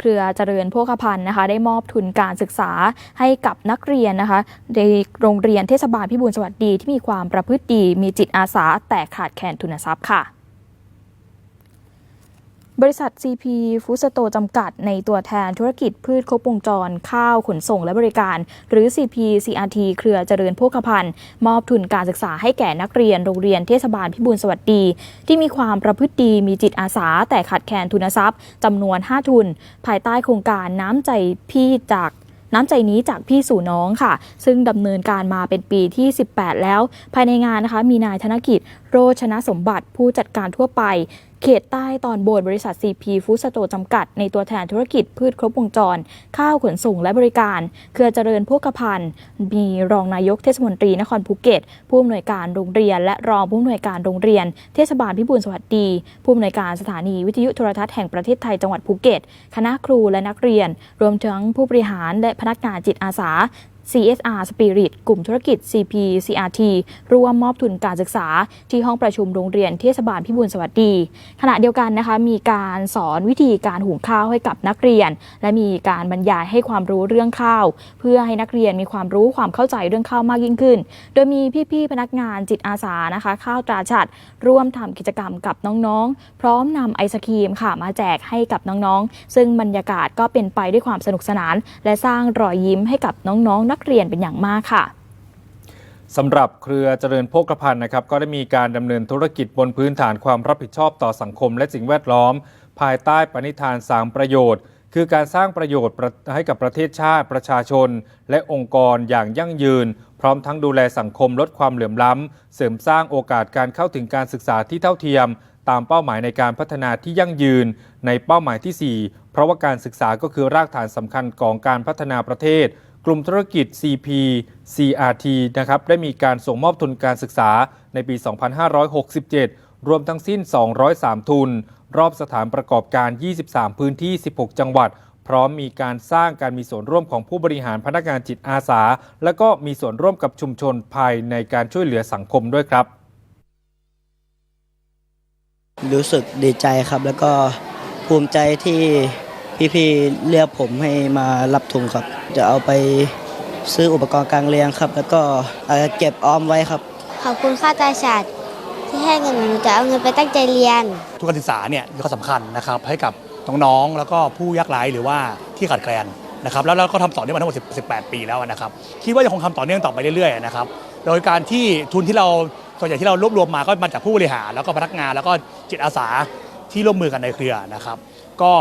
เครือเจริญโภคภัณฑ์นะคะ ได้มอบทุนการศึกษาให้กับนักเรียนนะคะในโรงเรียนเทศบาลพิบูลสวัสดีที่มีความประพฤติดี มีจิตอาสาแต่ขาดแคลนทุนทรัพย์ค่ะ บริษัท CP ฟูสโตจำกัดในตัวแทนธุรกิจพืชครบวงจร ข้าวขนส่งและบริการ หรือ CP CRT เครือเจริญโภคภัณฑ์ มอบทุนการศึกษาให้แก่นักเรียนโรงเรียนเทศบาลพิบูลสวัสดี ที่มีความประพฤติดีมีจิตอาสา แต่ขาดแคลนทุนทรัพย์จำนวน 5 ทุน ภายใต้โครงการน้ำใจพี่จาก น้ำใจนี้จากพี่สู่น้องค่ะ ซึ่งดำเนินการมาเป็นปีที่ 18 แล้ว ภายในงานนะคะมีนายธนกิจ โรชนะสมบัติผู้จัดการทั่วไปเขตใต้ตอนบนบริษัท CP ฟู้ดสโตร์จำกัด ในตัวแทนธุรกิจพืชครบวงจร ข้าวขนส่งและบริการ เครือเจริญโภคภัณฑ์มีรองนายกเทศมนตรีนครภูเก็ต ผู้อำนวยการโรงเรียน และรองผู้อำนวยการโรงเรียน เทศบาลพิบูลสวัสดี ผู้อำนวยการสถานีวิทยุโทรทัศน์แห่งประเทศไทยจังหวัดภูเก็ต คณะครูและนักเรียน รวมทั้งผู้บริหารและพนักงานจิตอาสา CSR Spirit กลุ่มธุรกิจ CP CRT ร่วมมอบทุนการศึกษาที่ห้องประชุมโรงเรียนเทศบาลพิบูลสวัสดี ขณะเดียวกันนะคะมีการสอนวิธีการหุงข้าวให้กับนักเรียน และมีการบรรยายให้ความรู้เรื่องข้าว เพื่อให้นักเรียนมีความรู้ความเข้าใจเรื่องข้าวมากยิ่งขึ้น โดยมีพี่ๆพนักงานจิตอาสานะคะข้าวตราชัดร่วมทำกิจกรรมกับน้องๆ พร้อมนำไอศครีมค่ะมาแจกให้กับน้องๆ ซึ่งบรรยากาศก็เป็นไปด้วยความสนุกสนาน และสร้างรอยยิ้มให้กับน้องๆนักเรียนเป็นอย่างมากค่ะสำหรับเครือเจริญโภคภัณฑ์นะครับก็ได้มีการดำเนินธุรกิจบนพื้นฐานความรับผิดชอบต่อสังคมและสิ่งแวดล้อม ภายใต้ปณิธาน 3 ประโยชน์ คือการสร้างประโยชน์ให้กับประเทศชาติ ประชาชน และองค์กรอย่างยั่งยืน พร้อมทั้งดูแลสังคมลดความเหลื่อมล้ำ เสริมสร้างโอกาสการเข้าถึงการศึกษาที่เท่าเทียม ตามเป้าหมายในการพัฒนาที่ยั่งยืน ในเป้าหมายทีสี่4 เพราะว่าการศึกษาก็คือรากฐานสำคัญของการพัฒนาประเทศ กลุ่มธุรกิจ CP CRT นะครับได้มีการส่งมอบทุนการศึกษาในปี 2567 รวมทั้งสิ้น 203 ทุน รอบสถานประกอบการ 23 พื้นที่ 16 จังหวัด พร้อมมีการสร้างการมีส่วนร่วมของผู้บริหารพนักงานจิตอาสา และก็มีส่วนร่วมกับชุมชนภายในการช่วยเหลือสังคมด้วยครับ รู้สึกดีใจครับแล้วก็ภูมิใจที่พี่ๆเลือกผมให้มารับทุนครับ จะเอาไปซื้ออุปกรณ์การเรียนครับ แล้วก็เอาไปเก็บออมไว้ครับ ขอบคุณค่าตาชาติที่ให้เงินหนูหนูจะเอาเงินไปตั้งใจเรียน ทุนการศึกษาเนี่ยมีความสำคัญนะครับให้กับน้องๆแล้วก็ผู้ยากไร้หรือว่าที่ขาดแคลนนะครับแล้วเราก็ทำต่อเนื่องมาทั้งหมด10 18 ปีแล้วนะครับคิดว่าจะคงทำต่อเนื่องต่อไปเรื่อยๆนะครับโดยการที่ทุนที่เราส่วนใหญ่ที่เรารวบรวมมาก็มาจากผู้บริหารแล้วก็พนักงานแล้วก็จิตอาสาที่ร่วมมือกันในเครือนะครับ ก็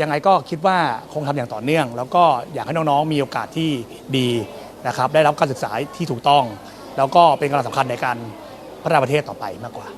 ยังไงก็คิดว่าคงทำอย่างต่อเนื่อง แล้วก็อยากให้น้องๆมีโอกาสที่ดีนะครับได้รับการศึกษาที่ถูกต้อง แล้วก็เป็นกำลังสำคัญในการพัฒนาประเทศต่อไปมากกว่า